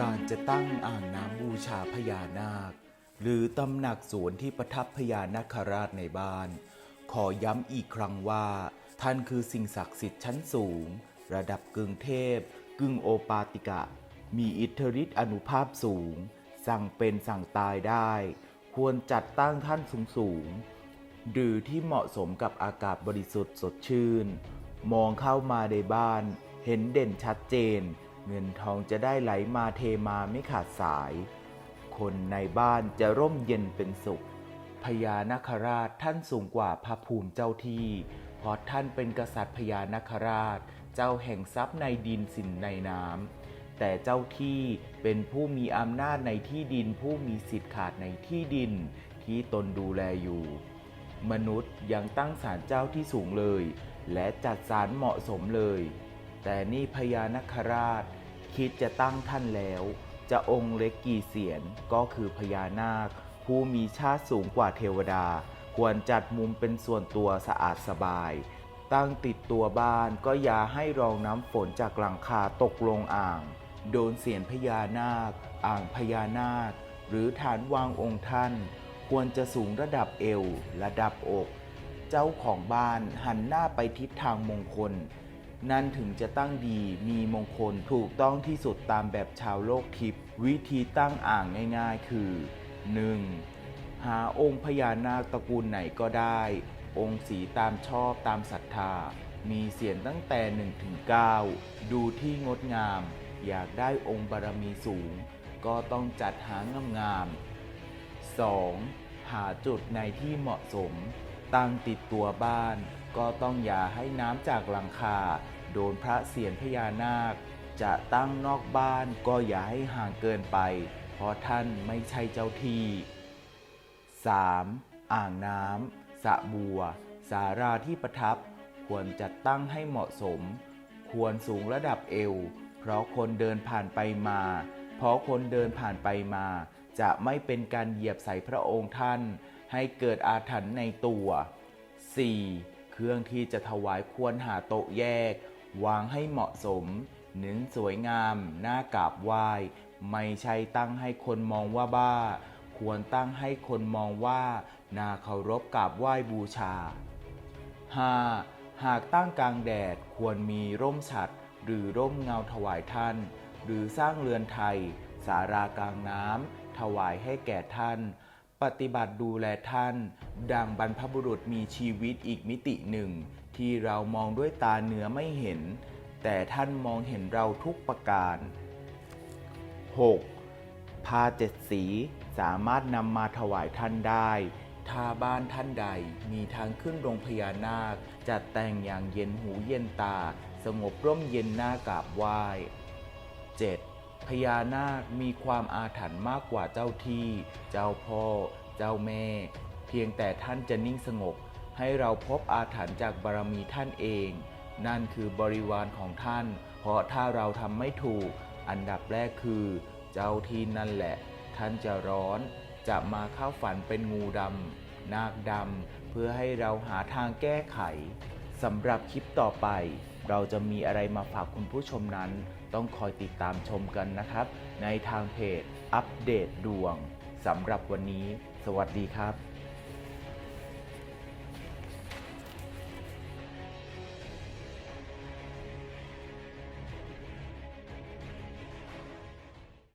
การจะตั้งอ่างน้ำบูชาพญานาค หรือตำหนักสวนที่ประทับพญานาคราชในบ้าน ขอย้ำอีกครั้งว่า ท่านคือสิ่งศักดิ์สิทธิ์ชั้นสูง ระดับกึ่งเทพ กึ่งโอปาติกะ มีอิทธิฤทธิอนุภาพสูง สั่งเป็นสั่งตายได้ ควรจัดตั้งท่านสูงสูงหรือที่เหมาะสมกับอากาศบริสุทธิ์สดชื่น มองเข้ามาในบ้าน เห็นเด่นชัดเจน เงินทองจะได้ไหลมาเทมาไม่ขาดสาย คนในบ้านจะร่มเย็นเป็นสุขพญานาคราชท่านสูงกว่าพระภูมิเจ้าที่เพราะท่านเป็นกษัตริย์พญานาคราช เจ้าแห่งทรัพย์ในดินสินในน้ำแต่เจ้าที่เป็นผู้มีอำนาจในที่ดินผู้มีสิทธิ์ขาดในที่ดินที่ตนดูแลอยู่ มนุษย์ยังตั้งศาลเจ้าที่สูงเลย และจัดศาลเหมาะสมเลย แต่นี่พญานาคราช คิดจะตั้งท่านแล้ว จะองค์เล็กกี่เสียนก็คือพญานาค ผู้มีชาติสูงกว่าเทวดา ควรจัดมุมเป็นส่วนตัวสะอาดสบาย ตั้งติดตัวบ้านก็อย่าให้รองน้ำฝนจากหลังคาตกลงอ่าง โดนเสียนพญานาค อ่างพญานาค หรือฐานวางองค์ท่าน ควรจะสูงระดับเอว ระดับอก เจ้าของบ้านหันหน้าไปทิศทางมงคล นั่นถึงจะตั้งดีมีมงคลถูกต้องที่สุดตามแบบชาวโลกทิพย์วิธีตั้งอ่างง่ายๆ คือ 1. หาองค์พญานาคตระกูลไหนก็ได้ องค์สีตามชอบตามศรัทธา มีเสียงตั้งแต่1ถึง9ดูที่งดงาม อยากได้องค์บารมีสูง ก็ต้องจัดหางามๆ 2. หาจุดในที่เหมาะสม ตั้งติดตัวบ้าน ก็ต้องอย่าให้น้ำจากหลังคา โดนพระเศียรพญานาค จะตั้งนอกบ้านก็อย่าให้ห่างเกินไป เพราะท่านไม่ใช่เจ้าที่ 3. อ่างน้ำสระบัว สาราที่ประทับ ควรจัดตั้งให้เหมาะสม ควรสูงระดับเอว เพราะคนเดินผ่านไปมา เพราะคนเดินผ่านไปมา จะไม่เป็นการเหยียบใส่พระองค์ท่าน ให้เกิดอาถรรพ์ในตัว 4. เครื่องที่จะถวายควรหาโต๊ะแยก วางให้เหมาะสม เน้นสวยงาม น่ากราบไหว้ ไม่ใช่ตั้งให้คนมองว่าบ้า ควรตั้งให้คนมองว่า น่าเคารพกราบไหว้บูชา 5. หากตั้งกลางแดดควรมีร่มฉัดหรือร่มเงาถวายท่าน หรือสร้างเรือนไทย สารากลางน้ำถวายให้แก่ท่าน ปฏิบัติดูแลท่าน ดังบรรพบุรุษมีชีวิตอีกมิติหนึ่ง ที่เรามองด้วยตาเนื้อไม่เห็น แต่ท่านมองเห็นเราทุกประการ 6. ผ้าเจ็ดสีสามารถนำมาถวายท่านได้ ถ้าบ้านท่านใดมีทางขึ้นโรงพญานาค จัดแต่งอย่างเย็นหูเย็นตา สงบร่มเย็นหน้ากราบไหว้ 7. พญานาคมีความอาถรรพ์มากกว่าเจ้าที่ เจ้าพ่อ เจ้าแม่ เพียงแต่ท่านจะนิ่งสงบ ให้เราพบอาถรรพ์จากบารมีท่านเอง นั่นคือบริวารของท่าน เพราะถ้าเราทำไม่ถูก อันดับแรกคือ เจ้าที่นั่นแหละ ท่านจะร้อน จะมาเข้าฝันเป็นงูดำนาคดำเพื่อให้เราหาทางแก้ไขสำหรับคลิปต่อไป เราจะมีอะไรมาฝากคุณผู้ชมนั้น ต้องคอยติดตามชมกันนะครับ ในทางเพจอัปเดตดวงสำหรับวันนี้ สวัสดีครับ